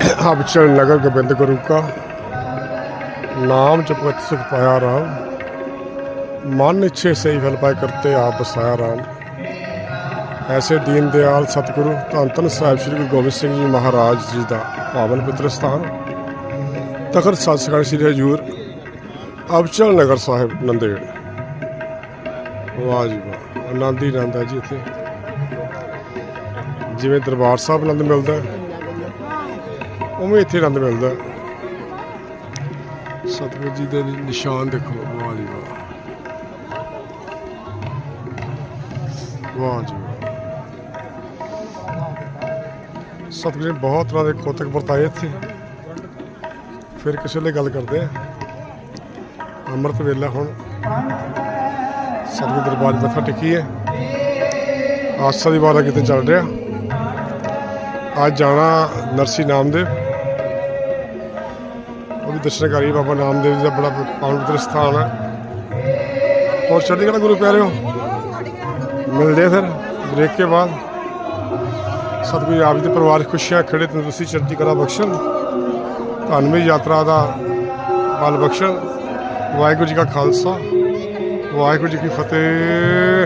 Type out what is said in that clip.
ਅਬਚਲ ਨਗਰ ਗੋਬਿੰਦ ਗੁਰੂ ਕਾ। ਨਾਮ ਜਪਤ ਸੁਖ ਪਾਇਆ ਰਾਮ। ਮਨ ਇੱਛੇ ਸਹੀ ਫਲ ਪਾਏ ਕਰਤੇ ਆਪ ਬਸਾਇਆ ਰਾਮ। ਐਸੇ ਦੀਨ ਦਿਆਲ ਸਤਿਗੁਰੂ ਧੰਨ ਧੰਨ ਸਾਹਿਬ ਸ੍ਰੀ ਗੁਰੂ ਗੋਬਿੰਦ ਸਿੰਘ ਜੀ ਮਹਾਰਾਜ ਜੀ ਦਾ ਪਾਵਨ ਪਵਿੱਤਰ ਸਥਾਨ। ਤਖਤ ਸਤਿਗੁਰੂ ਸ੍ਰੀ ਹਜੂਰ ਅਬਚਲ ਨਗਰ ਸਾਹਿਬ, ਨੰਦੇੜ। ਵਾਹ ਜੀ ਵਾਹ, ਆਨੰਦ ਹੀ ਆਨੰਦ ਹੈ ਜੀ ਇੱਥੇ। ਜਿਵੇਂ ਦਰਬਾਰ ਸਾਹਿਬ ਆਨੰਦ ਮਿਲਦਾ ਉਵੇਂ ਇੱਥੇ ਆਨੰਦ ਮਿਲਦਾ। ਸਤਿਗੁਰੂ ਜੀ ਦੇ ਨਿਸ਼ਾਨ ਦੇਖੋ, ਵਾਹ ਜੀ ਵਾਹ। ਵਾਹ ਜੀ ਸਤਿਗੁਰੂ ਨੇ ਬਹੁਤ ਤਰ੍ਹਾਂ ਦੇ ਕੋਤਕ ਵਰਤਾਏ ਇੱਥੇ। ਫਿਰ ਕਿਸੇ ਲਈ ਗੱਲ ਕਰਦੇ ਆ। ਅੰਮ੍ਰਿਤ ਵੇਲਾ ਹੁਣ। ਸਤਿਗੁਰ ਦਰਬਾਰ ਮੱਥਾ ਟੇਕੀਏ ਆਸਾ ਦੀ ਵਾਰਾ ਕਿਤੇ ਚੱਲ ਰਿਹਾ। ਅੱਜ ਜਾਣਾ ਨਰਸੀ ਨਾਮਦੇਵ। ਉਹ ਵੀ ਦਰਸ਼ਨ ਕਰੀ ਬਾਬਾ ਨਾਮਦੇਵ ਜੀ ਦਾ ਬੜਾ ਪਾਵਨ ਪਵਿੱਤਰ ਸਥਾਨ ਹੈ। ਹੋਰ ਚੰਡੀਗੜ੍ਹ ਗੁਰੂ ਪਿਆਰਿਓ, ਮਿਲਦੇ ਫਿਰ ਬ੍ਰੇਕ ਕੇ ਬਾਅਦ। ਸਤਿਗੁਰੂ ਆਪ ਜੀ ਦੇ ਪਰਿਵਾਰ ਖੁਸ਼ੀਆਂ ਖੜੇ ਤੰਦਰੁਸਤੀ ਚੜ੍ਹਦੀ ਕਲਾ ਬਖਸ਼ਣ। ਧੰਨਵਾਦ ਯਾਤਰਾ ਦਾ ਬਲ ਬਖਸ਼ਣ। ਵਾਹਿਗੁਰੂ ਜੀ ਕਾ ਖਾਲਸਾ, ਵਾਹਿਗੁਰੂ ਜੀ ਕੀ ਫਤਿਹ।